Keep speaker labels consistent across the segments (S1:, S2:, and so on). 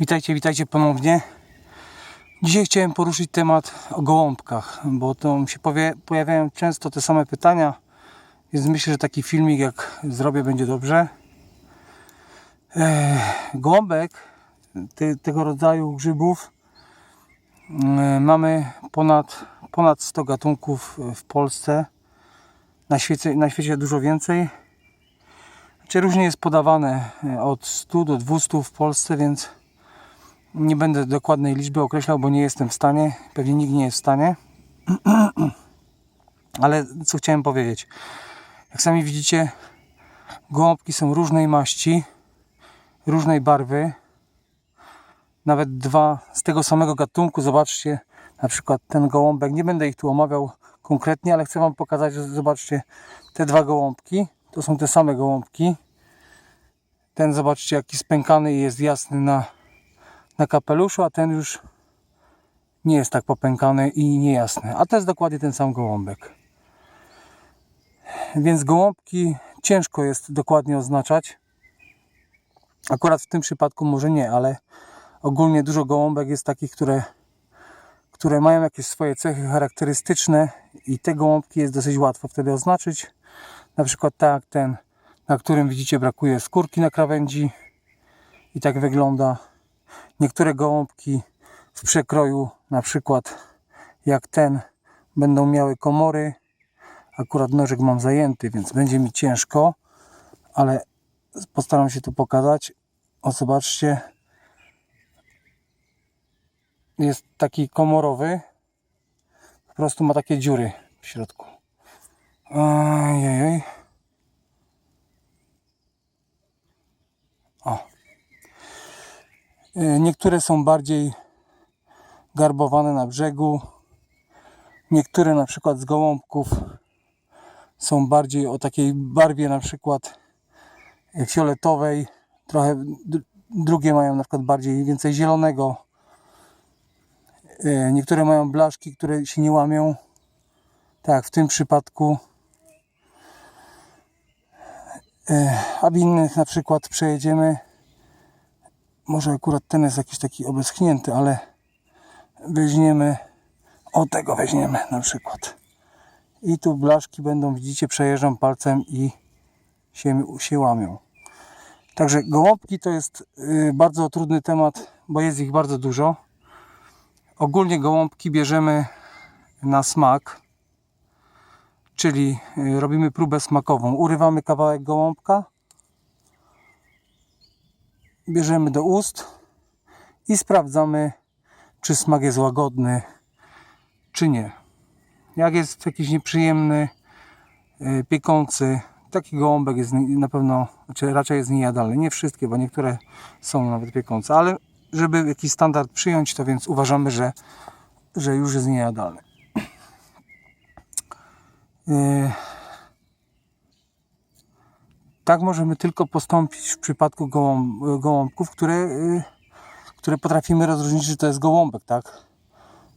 S1: Witajcie, witajcie ponownie. Dzisiaj chciałem poruszyć temat o gołąbkach, bo to się powie, pojawiają często te same pytania, więc myślę, że taki filmik jak zrobię będzie dobrze. Ech, gołąbek, te, tego rodzaju grzybów e, mamy ponad, ponad 100 gatunków w Polsce. Na świecie, na świecie dużo więcej. Czy różnie jest podawane e, od 100 do 200 w Polsce, więc nie będę dokładnej liczby określał, bo nie jestem w stanie. Pewnie nikt nie jest w stanie. Ale co chciałem powiedzieć? Jak sami widzicie, gołąbki są różnej maści, różnej barwy. Nawet dwa z tego samego gatunku. Zobaczcie, na przykład ten gołąbek. Nie będę ich tu omawiał konkretnie, ale chcę Wam pokazać, że zobaczcie te dwa gołąbki. To są te same gołąbki. Ten zobaczcie jaki spękany jest jasny na, na kapeluszu, a ten już nie jest tak popękany i niejasny. A to jest dokładnie ten sam gołąbek. Więc gołąbki ciężko jest dokładnie oznaczać. Akurat w tym przypadku może nie, ale ogólnie dużo gołąbek jest takich, które, które mają jakieś swoje cechy charakterystyczne i te gołąbki jest dosyć łatwo wtedy oznaczyć. Na przykład tak ten, na którym widzicie brakuje skórki na krawędzi i tak wygląda. Niektóre gołąbki w przekroju, na przykład jak ten, będą miały komory. Akurat nożek mam zajęty, więc będzie mi ciężko, ale postaram się tu pokazać. O, zobaczcie. Jest taki komorowy. Po prostu ma takie dziury w środku. Ojej. O. E, Niektóre są bardziej garbowane na brzegu. Niektóre na przykład z gołąbków są bardziej o takiej barwie na przykład e, fioletowej. Trochę drugie mają na przykład bardziej więcej zielonego. E, Niektóre mają blaszki, które się nie łamią. Tak, w tym przypadku. E, A w innych na przykład przejedziemy. Może akurat ten jest jakiś taki obeschnięty, ale weźmiemy. O tego weźmiemy na przykład. I tu blaszki będą, widzicie, przejeżdżam palcem i się, się łamią. Także gołąbki to jest y, bardzo trudny temat, bo jest ich bardzo dużo. Ogólnie gołąbki bierzemy na smak, czyli y, robimy próbę smakową. Urywamy kawałek gołąbka, bierzemy do ust i sprawdzamy, czy smak jest łagodny, czy nie. Jak jest jakiś nieprzyjemny, y, piekący, taki gołąbek jest na pewno, znaczy raczej jest niejadalny. Nie wszystkie, bo niektóre są nawet piekące, ale żeby jakiś standard przyjąć, to więc uważamy, że, że już jest niejadalny. Y, Tak możemy tylko postąpić w przypadku gołąb, gołąbków, które, y, które potrafimy rozróżnić, że to jest gołąbek, tak?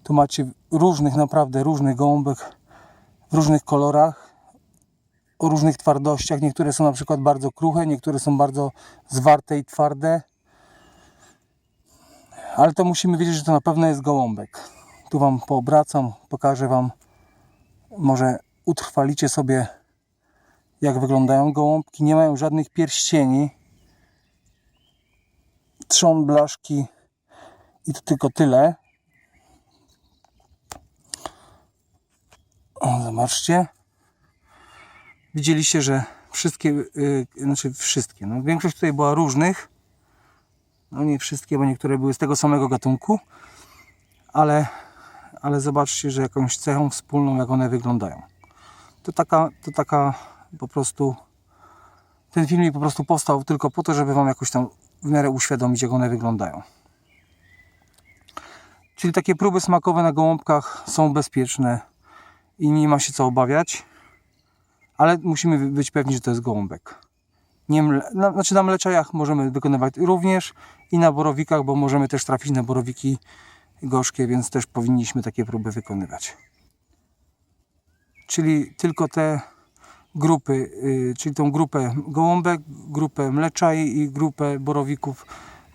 S1: Tu macie różnych, naprawdę różnych gołąbek w różnych kolorach, o różnych twardościach. Niektóre są na przykład bardzo kruche, niektóre są bardzo zwarte i twarde. Ale to musimy wiedzieć, że to na pewno jest gołąbek. Tu Wam poobracam, pokażę Wam. Może utrwalicie sobie, jak wyglądają gołąbki. Nie mają żadnych pierścieni. Trzon, blaszki i to tylko tyle. O, zobaczcie. Widzieliście, że wszystkie, yy, znaczy wszystkie, no większość tutaj była różnych. No nie wszystkie, bo niektóre były z tego samego gatunku. Ale, ale zobaczcie, że jakąś cechą wspólną, jak one wyglądają. To taka, to taka po prostu ten filmik po prostu powstał tylko po to, żeby Wam jakoś tam w miarę uświadomić, jak one wyglądają. Czyli takie próby smakowe na gołąbkach są bezpieczne i nie ma się co obawiać, ale musimy być pewni, że to jest gołąbek. Nie mle, na, znaczy na mleczajach możemy wykonywać również i na borowikach, bo możemy też trafić na borowiki gorzkie, więc też powinniśmy takie próby wykonywać. Czyli tylko te grupy, y, czyli tą grupę gołąbek, grupę mleczaj i grupę borowików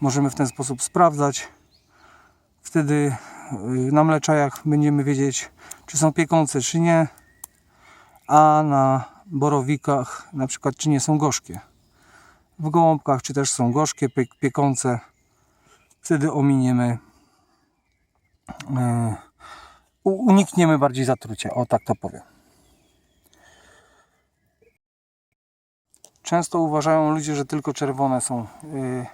S1: możemy w ten sposób sprawdzać. Wtedy y, na mleczajach będziemy wiedzieć, czy są piekące, czy nie, a na borowikach na przykład, czy nie są gorzkie. W gołąbkach, czy też są gorzkie, pie- piekące. Wtedy ominiemy, y, unikniemy bardziej zatrucia, o tak to powiem. Często uważają ludzie, że tylko czerwone są y,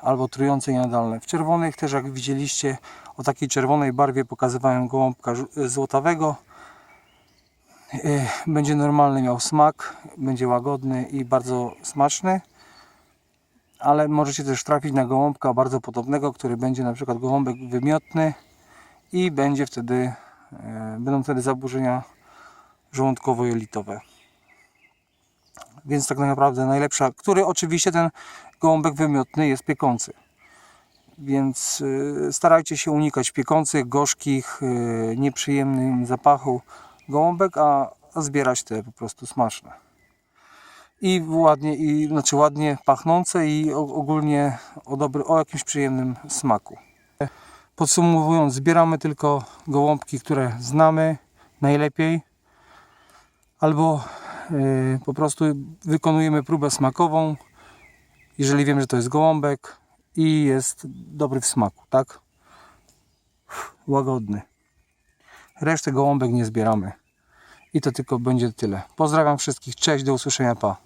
S1: albo trujące i jadalne. W czerwonych też, jak widzieliście, o takiej czerwonej barwie pokazywałem gołąbka y, złotawego. Y, Będzie normalny miał smak, będzie łagodny i bardzo smaczny. Ale możecie też trafić na gołąbka bardzo podobnego, który będzie na przykład gołąbek wymiotny i będzie wtedy, będą wtedy zaburzenia żołądkowo-jelitowe. Więc tak naprawdę najlepsza, który oczywiście ten gołąbek wymiotny jest piekący. Więc y, starajcie się unikać piekących, gorzkich, y, nieprzyjemnym zapachu gołąbek, a, zbierać te po prostu smaczne. I ładnie, i, znaczy ładnie pachnące i ogólnie o, dobry, o jakimś przyjemnym smaku. Podsumowując, zbieramy tylko gołąbki, które znamy najlepiej, albo po prostu wykonujemy próbę smakową, jeżeli wiem, że to jest gołąbek i jest dobry w smaku, tak? Łagodny. Resztę gołąbek nie zbieramy. I to tylko będzie tyle. Pozdrawiam wszystkich, cześć, do usłyszenia, pa.